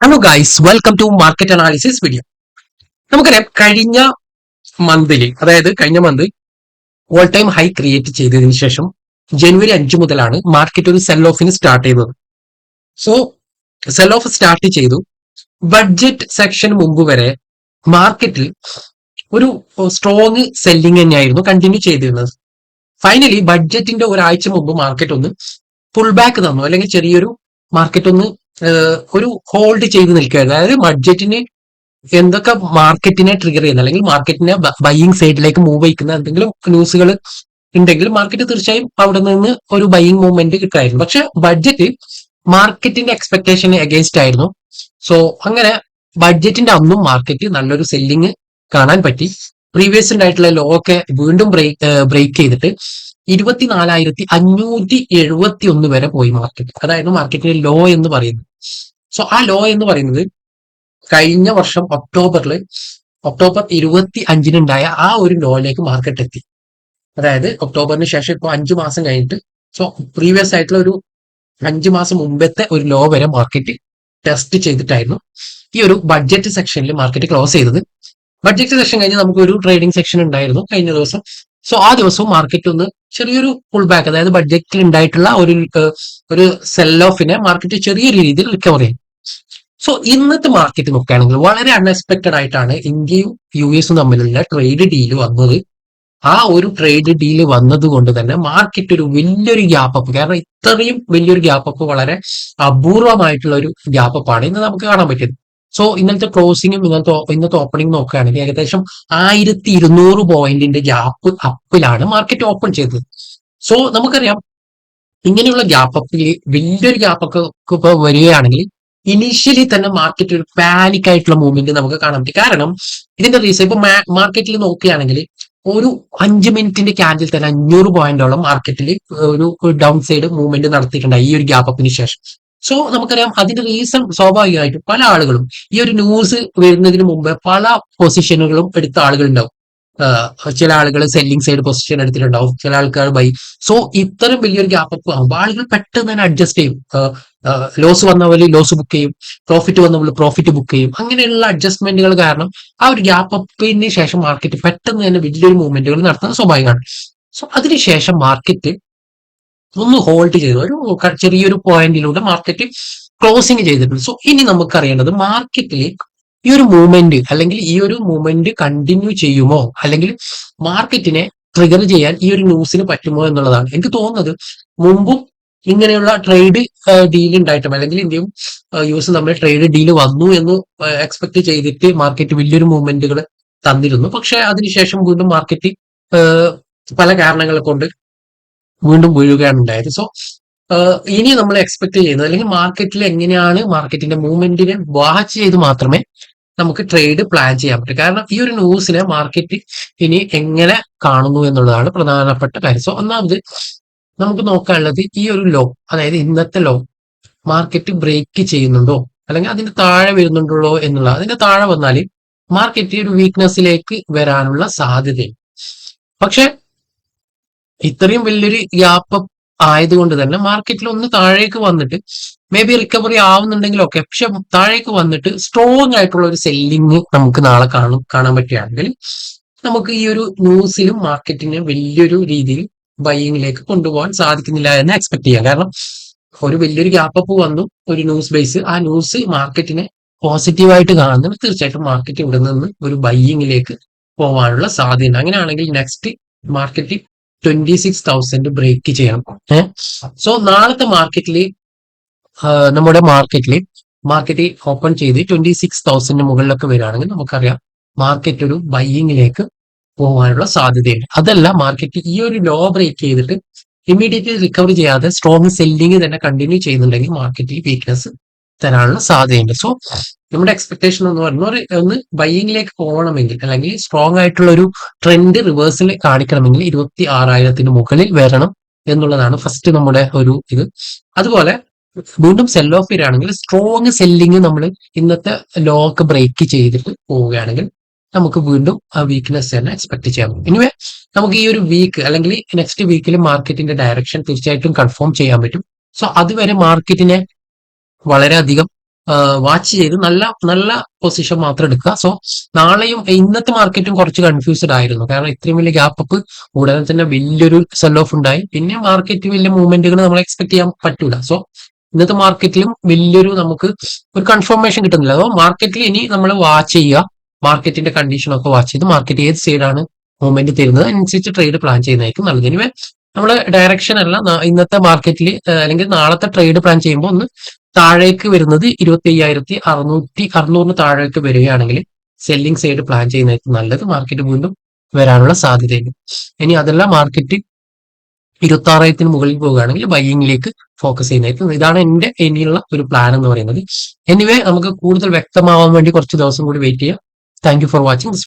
Hello guys welcome to market analysis video നമുക്കറിയാം കഴിഞ്ഞ മന്തിൽ അതായത് കഴിഞ്ഞ month all time high create ചെയ്തതിന് ശേഷം ജനുവരി അഞ്ച് മുതലാണ് മാർക്കറ്റ് ഒരു സെൽ ഓഫിന് സ്റ്റാർട്ട് ചെയ്തത്. സോ സെൽ ഓഫ് സ്റ്റാർട്ട് ചെയ്തു. ബഡ്ജറ്റ് സെക്ഷൻ മുമ്പ് വരെ മാർക്കറ്റിൽ ഒരു സ്ട്രോങ് സെല്ലിംഗ് തന്നെയായിരുന്നു കണ്ടിന്യൂ ചെയ്തിരുന്നത്. ഫൈനലി ബഡ്ജറ്റിന്റെ ഒരാഴ്ച മുമ്പ് മാർക്കറ്റ് ഒന്ന് ഫുൾ ബാക്ക് തന്നു. അല്ലെങ്കിൽ ചെറിയൊരു മാർക്കറ്റ് ഒന്ന് ഒരു ഹോൾഡ് ചെയ്ത് നിൽക്കുകയായിരുന്നു. അതായത് ബഡ്ജറ്റിന് എന്തൊക്കെ മാർക്കറ്റിനെ ട്രിഗർ ചെയ്യുന്ന? അല്ലെങ്കിൽ മാർക്കറ്റിനെ ബൈയിങ് സൈഡിലേക്ക് മൂവ് ചെയ്യിക്കുന്ന എന്തെങ്കിലും ന്യൂസുകൾ ഉണ്ടെങ്കിൽ മാർക്കറ്റ് തീർച്ചയായും അവിടെ നിന്ന് ഒരു ബൈയിങ് മൂവ്മെന്റ് കിട്ടുമായിരുന്നു പക്ഷെ ബഡ്ജറ്റ് മാർക്കറ്റിന്റെ എക്സ്പെക്ടേഷന് അഗേൻസ്റ്റ് ആയിരുന്നു. സോ അങ്ങനെ ബഡ്ജറ്റിന്റെ അന്നും മാർക്കറ്റ് നല്ലൊരു സെല്ലിങ് കാണാൻ പറ്റി. പ്രീവിയസ് ഉണ്ടായിട്ടുള്ള ലോ ഒക്കെ വീണ്ടും ബ്രേക്ക് ബ്രേക്ക് ചെയ്തിട്ട് ഇരുപത്തിനാലായിരത്തി അഞ്ഞൂറ്റി എഴുപത്തി ഒന്ന് വരെ പോയി മാർക്കറ്റ് അതായത് മാർക്കറ്റിന്റെ ലോ എന്ന് പറയുന്നത്. സോ ആ ലോ എന്ന് പറയുന്നത് കഴിഞ്ഞ വർഷം ഒക്ടോബറിൽ ഒക്ടോബർ ഇരുപത്തി അഞ്ചിനുണ്ടായ ആ ഒരു ലോയിലേക്ക് മാർക്കറ്റ് എത്തി. അതായത് ഒക്ടോബറിന് ശേഷം ഇപ്പൊ അഞ്ചു മാസം കഴിഞ്ഞിട്ട് സോ പ്രീവിയസ് ആയിട്ടുള്ള ഒരു അഞ്ചു മാസം മുമ്പത്തെ ഒരു ലോ വരെ മാർക്കറ്റ് ടെസ്റ്റ് ചെയ്തിട്ടായിരുന്നു ഈ ഒരു ബഡ്ജറ്റ് സെക്ഷനിൽ മാർക്കറ്റ് ക്ലോസ് ചെയ്തത്. ബഡ്ജറ്റ് സെക്ഷൻ കഴിഞ്ഞ് നമുക്ക് ഒരു ട്രേഡിംഗ് സെക്ഷൻ ഉണ്ടായിരുന്നു കഴിഞ്ഞ ദിവസം. സോ ആ ദിവസവും മാർക്കറ്റ് ഒന്ന് ചെറിയൊരു പുൾ ബാക്ക് അതായത് ബഡ്ജറ്റിൽ ഉണ്ടായിട്ടുള്ള ഒരു ഒരു സെൽ ഓഫിനെ മാർക്കറ്റ് ചെറിയൊരു രീതിയിൽ റിക്കവർ ചെയ്യും. സോ ഇന്നത്തെ മാർക്കറ്റ് നോക്കുകയാണെങ്കിൽ വളരെ അൺഎക്സ്പെക്ടഡ് ആയിട്ടാണ് ഇന്ത്യയും യു എസും തമ്മിലുള്ള ട്രേഡ് ഡീൽ വന്നത്. ആ ഒരു ട്രേഡ് ഡീൽ വന്നത് കൊണ്ട് തന്നെ മാർക്കറ്റ് ഒരു വലിയൊരു ഗ്യാപ്പ് അപ്പ് കാരണം ഇത്രയും വലിയൊരു ഗ്യാപ്പ് അപ്പ് വളരെ അപൂർവമായിട്ടുള്ള ഒരു ഗ്യാപ്പ് അപ്പാണ് ഇന്ന് നമുക്ക് കാണാൻ പറ്റിയത്. സോ ഇന്നത്തെ ക്ലോസിംഗും ഇന്നത്തെ ഇന്നത്തെ ഓപ്പണിംഗ് നോക്കുകയാണെങ്കിൽ ഏകദേശം ആയിരത്തി ഇരുന്നൂറ് പോയിന്റിന്റെ ഗ്യാപ്പ് അപ്പിലാണ് മാർക്കറ്റ് ഓപ്പൺ ചെയ്തത്. സോ നമുക്കറിയാം ഇങ്ങനെയുള്ള ഗ്യാപ്പ് അപ്പിൽ വലിയൊരു ഗ്യാപ്പ് ഒക്കെ ഇപ്പൊ വരികയാണെങ്കിൽ ഇനീഷ്യലി തന്നെ മാർക്കറ്റ് ഒരു പാനിക് ആയിട്ടുള്ള മൂവ്മെന്റ് നമുക്ക് കാണാൻ പറ്റും. കാരണം ഇതിന്റെ റീസൺ ഇപ്പൊ മാർക്കറ്റിൽ നോക്കുകയാണെങ്കിൽ ഒരു അഞ്ച് മിനിറ്റിന്റെ ക്യാൻഡിൽ തന്നെ അഞ്ഞൂറ് പോയിന്റോളം മാർക്കറ്റിൽ ഒരു ഡൗൺ സൈഡ് മൂവ്മെന്റ് നടത്തിയിട്ടുണ്ടായി ഈ ഒരു ഗ്യാപ്പ് അപ്പിന് ശേഷം. സോ നമുക്കറിയാം അതിന്റെ റീസൺ സ്വാഭാവികമായിട്ടും പല ആളുകളും ഈ ഒരു ന്യൂസ് വരുന്നതിന് മുമ്പ് പല പൊസിഷനുകളും എടുത്ത ആളുകളുണ്ടാവും. ചില ആളുകൾ സെല്ലിംഗ് സൈഡ് പൊസിഷൻ എടുത്തിട്ടുണ്ടാവും. ചില ആൾക്കാർ ബൈ സോ ഇത്തരം വലിയൊരു ഗ്യാപ്പ് അപ്പ് ആകുമ്പോൾ ആളുകൾ പെട്ടെന്ന് തന്നെ അഡ്ജസ്റ്റ് ചെയ്യും. ലോസ് വന്ന പോലെ ലോസ് ബുക്ക് ചെയ്യും. പ്രോഫിറ്റ് വന്ന പോലെ പ്രോഫിറ്റ് ബുക്ക് ചെയ്യും. അങ്ങനെയുള്ള അഡ്ജസ്റ്റ്മെന്റുകൾ കാരണം ആ ഒരു ഗ്യാപ്പ് അപ്പിന് ശേഷം മാർക്കറ്റ് പെട്ടെന്ന് തന്നെ വലിയൊരു മൂവ്മെന്റുകൾ നടത്തുന്നത് സ്വാഭാവികമാണ്. സോ അതിനുശേഷം മാർക്കറ്റ് ഒന്ന് ഹോൾഡ് ചെയ്തു. ഒരു ചെറിയൊരു പോയിന്റിലൂടെ മാർക്കറ്റ് ക്ലോസിങ് ചെയ്തിട്ടുണ്ട്. സോ ഇനി നമുക്ക് നമുക്കറിയേണ്ടത് മാർക്കറ്റിലെ ഈ ഒരു മൂവ്മെന്റ് അല്ലെങ്കിൽ ഈ ഒരു മൂവ്മെന്റ് കണ്ടിന്യൂ ചെയ്യുമോ? അല്ലെങ്കിൽ മാർക്കറ്റിനെ ട്രിഗർ ചെയ്യാൻ ഈ ഒരു ന്യൂസിന് പറ്റുമോ എന്നുള്ളതാണ്. എനിക്ക് തോന്നുന്നത് മുമ്പും ഇങ്ങനെയുള്ള ട്രേഡ് ഡീൽ ഉണ്ടായിട്ടും അല്ലെങ്കിൽ ഇന്ത്യയും യു എസും തമ്മിൽ ട്രേഡ് ഡീൽ വന്നു എന്ന് എക്സ്പെക്ട് ചെയ്തിട്ട് മാർക്കറ്റ് വലിയൊരു മൂവ്മെന്റുകൾ തന്നിരുന്നു. പക്ഷെ അതിനുശേഷം വീണ്ടും മാർക്കറ്റ് പല കാരണങ്ങളെ കൊണ്ട് വീണ്ടും വീഴുകയാണ് ഉണ്ടായത് സോ ഇനി നമ്മൾ എക്സ്പെക്ട് ചെയ്യുന്നത് അല്ലെങ്കിൽ മാർക്കറ്റിൽ എങ്ങനെയാണ് മാർക്കറ്റിന്റെ മൂവ്മെന്റിനെ വാച്ച് ചെയ്ത് മാത്രമേ നമുക്ക് ട്രേഡ് പ്ലാൻ ചെയ്യാൻ പറ്റും. കാരണം ഈ ഒരു ന്യൂസിനെ മാർക്കറ്റ് ഇനി എങ്ങനെ കാണുന്നു എന്നുള്ളതാണ് പ്രധാനപ്പെട്ട കാര്യം. സോ ഒന്നാമത് നമുക്ക് നോക്കാനുള്ളത് ഈ ഒരു ലോ അതായത് ഇന്നത്തെ ലോ മാർക്കറ്റ് ബ്രേക്ക് ചെയ്യുന്നുണ്ടോ? അല്ലെങ്കിൽ അതിന്റെ താഴെ വരുന്നുണ്ടല്ലോ എന്നുള്ള അതിന്റെ താഴെ വന്നാൽ മാർക്കറ്റ് ഒരു വീക്ക്നെസ്സിലേക്ക് വരാനുള്ള സാധ്യതയുണ്ട്. പക്ഷെ ഇത്രയും വലിയൊരു ഗ്യാപ്പ് ആയതുകൊണ്ട് തന്നെ മാർക്കറ്റിൽ ഒന്ന് താഴേക്ക് വന്നിട്ട് മേ ബി റിക്കവറി ആവുന്നുണ്ടെങ്കിലൊക്കെ പക്ഷെ താഴേക്ക് വന്നിട്ട് സ്ട്രോങ് ആയിട്ടുള്ള ഒരു സെല്ലിങ് നമുക്ക് നാളെ കാണും കാണാൻ പറ്റുകയാണെങ്കിൽ നമുക്ക് ഈ ഒരു ന്യൂസിലും മാർക്കറ്റിനെ വലിയൊരു രീതിയിൽ ബൈയിങ്ങിലേക്ക് കൊണ്ടുപോകാൻ സാധിക്കുന്നില്ല എന്ന് എക്സ്പെക്ട് ചെയ്യാം. കാരണം ഒരു വലിയൊരു ഗ്യാപ്പ് വന്നു ഒരു ന്യൂസ് ബേസ് ആ ന്യൂസ് മാർക്കറ്റിനെ പോസിറ്റീവായിട്ട് കാണുന്നത് തീർച്ചയായിട്ടും മാർക്കറ്റ് ഇവിടെ നിന്ന് ഒരു ബൈയിങ്ങിലേക്ക് പോകാനുള്ള സാധ്യത അങ്ങനെയാണെങ്കിൽ next market twenty six thousand break ചെയ്യണം ഏഹ് സോ നാളത്തെ മാർക്കറ്റിൽ നമ്മുടെ മാർക്കറ്റിൽ മാർക്കറ്റ് ഓപ്പൺ ചെയ്ത് ട്വന്റി സിക്സ് തൗസൻഡ് മുകളിലൊക്കെ വരികയാണെങ്കിൽ നമുക്കറിയാം മാർക്കറ്റ് ഒരു ബൈയിങ്ങിലേക്ക് പോകാനുള്ള സാധ്യതയുണ്ട്. അതല്ല മാർക്കറ്റ് ഈ ഒരു ലോ ബ്രേക്ക് ചെയ്തിട്ട് ഇമ്മീഡിയറ്റ്ലി റിക്കവർ ചെയ്യാതെ സ്ട്രോങ് സെല്ലിങ് തന്നെ കണ്ടിന്യൂ ചെയ്യുന്നുണ്ടെങ്കിൽ മാർക്കറ്റിൽ വീക്ക്നെസ് തരാനുള്ള സാധ്യതയുണ്ട്. സോ നമ്മുടെ എക്സ്പെക്ടേഷൻ എന്ന് പറഞ്ഞാൽ ഒരു- ഒന്ന് ബൈയിങ്ങിലേക്ക് പോകണമെങ്കിൽ അല്ലെങ്കിൽ സ്ട്രോങ് ആയിട്ടുള്ള ഒരു ട്രെൻഡ് റിവേഴ്സിൽ കാണിക്കണമെങ്കിൽ ഇരുപത്തി ആറായിരത്തിന് മുകളിൽ വരണം എന്നുള്ളതാണ് ഫസ്റ്റ് നമ്മുടെ ഒരു ഇത്. അതുപോലെ വീണ്ടും സെൽ ഓഫ് വരികയാണെങ്കിൽ സ്ട്രോങ് സെല്ലിങ് നമ്മൾ ഇന്നത്തെ ലോക്ക് ബ്രേക്ക് ചെയ്തിട്ട് പോവുകയാണെങ്കിൽ നമുക്ക് വീണ്ടും ആ വീക്ക്നെസ് തന്നെ എക്സ്പെക്ട് ചെയ്യാം. ഇനിവേ നമുക്ക് ഈ ഒരു വീക്ക് അല്ലെങ്കിൽ നെക്സ്റ്റ് വീക്കിൽ മാർക്കറ്റിന്റെ ഡയറക്ഷൻ തീർച്ചയായിട്ടും കൺഫേം ചെയ്യാൻ പറ്റും. സോ അതുവരെ മാർക്കറ്റിനെ വളരെയധികം വാച്ച് ചെയ്ത് നല്ല നല്ല പൊസിഷൻ മാത്രം എടുക്കുക. സോ നാളെയും ഇന്നത്തെ മാർക്കറ്റും കുറച്ച് കൺഫ്യൂസ്ഡ് ആയിരുന്നു. കാരണം ഇത്രയും വലിയ ഗ്യാപ്പ് അപ്പ് ഉടനെ തന്നെ വലിയൊരു സെൽ ഓഫ് ഉണ്ടായി. പിന്നെ മാർക്കറ്റ് വലിയ മൂവ്മെന്റുകൾ നമ്മൾ എക്സ്പെക്ട് ചെയ്യാൻ പറ്റൂല. സോ ഇന്നത്തെ മാർക്കറ്റിലും വലിയൊരു നമുക്ക് ഒരു കൺഫർമേഷൻ കിട്ടുന്നില്ല. അതോ മാർക്കറ്റിൽ ഇനി നമ്മൾ വാച്ച് ചെയ്യുക. മാർക്കറ്റിന്റെ കണ്ടീഷൻ ഒക്കെ വാച്ച് ചെയ്ത് മാർക്കറ്റ് ഏത് സൈഡാണ് മൂവ്മെന്റ് തരുന്നത് അതിനനുസരിച്ച് ട്രേഡ് പ്ലാൻ ചെയ്യുന്നതായിരിക്കും നല്ലത്. ഇനി നമ്മൾ ഡയറക്ഷൻ അല്ല ഇന്നത്തെ മാർക്കറ്റിൽ അല്ലെങ്കിൽ നാളത്തെ ട്രേഡ് പ്ലാൻ ചെയ്യുമ്പോൾ ഒന്ന് താഴേക്ക് വരുന്നത് ഇരുപത്തി അയ്യായിരത്തി അറുന്നൂറ്റി അറുന്നൂറിന് താഴേക്ക് വരികയാണെങ്കിൽ സെല്ലിംഗ് സൈഡ് പ്ലാൻ ചെയ്യുന്നതായിരിക്കും നല്ലത്. മാർക്കറ്റ് വീണ്ടും വരാനുള്ള സാധ്യതയുണ്ട്. ഇനി അതല്ല മാർക്കറ്റ് ഇരുപത്തി ആറായിരത്തിന് മുകളിൽ പോവുകയാണെങ്കിൽ ബൈയിങ്ങിലേക്ക് ഫോക്കസ് ചെയ്യുന്നതായിരിക്കും. ഇതാണ് എന്റെ ഇനിയുള്ള ഒരു പ്ലാൻ എന്ന് പറയുന്നത്. എനിവേ നമുക്ക് കൂടുതൽ വ്യക്തമാവാൻ വേണ്ടി കുറച്ച് ദിവസം കൂടി വെയിറ്റ് ചെയ്യാം. Thank for watching